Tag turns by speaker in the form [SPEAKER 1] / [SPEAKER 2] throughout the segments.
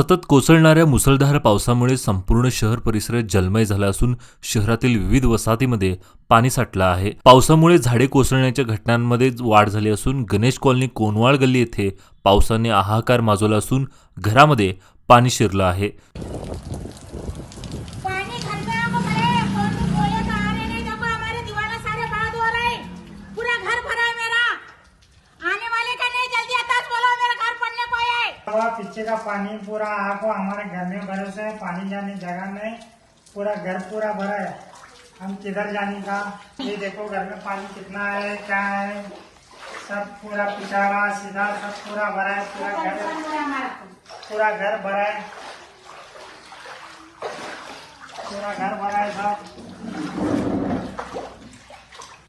[SPEAKER 1] सतत कोसळणाऱ्या मुसळधार पावसामुळे संपूर्ण शहर परिसर जलमय झाला असून शहरातील विविध वसाहतीमध्ये पाणी साठलं आहे. पावसामुळे झाडे कोसळण्याच्या घटनांमध्ये वाढ झाली असून गणेश कॉलनी कोनवाळ गल्ली येथे पावसाने हाहाकार माजवला असून घरामध्ये पाणी शिरलं आहे
[SPEAKER 2] पानी घर पे हमको भरे कौन बोले तो आ रहे नहीं देखो हमारे दीवाना सारे बाद हो रहे पूरा घर भरा है मेरा आने वाले का नहीं जल्दी आता बोलो मेरा घर पड़ने को है
[SPEAKER 3] हवा पीछे का पानी पूरा आको हमारे घर में भरोसे से है पानी जाने जगह नहीं पूरा घर पूरा भरा है। हम किधर जाने का? ये देखो घर में पानी कितना है क्या है? सब पूरा पिछाड़ा सीधा सब पूरा भरा है पूरा घर पूरा घर भरा है। पूरा घर भरा है सब।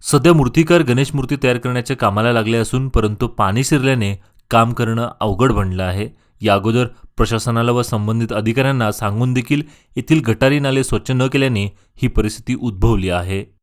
[SPEAKER 1] सध्या मूर्तिकार गणेश मूर्ती तयार करण्याच्या कामाला लागले असून परंतु पाणी शिरल्याने काम करणं अवघड बनलं आहे. या अगोदर प्रशासनाला व संबंधित अधिकाऱ्यांना सांगून देखील येथील गटारी नाले स्वच्छ न केल्याने ही परिस्थिती उद्भवली आहे.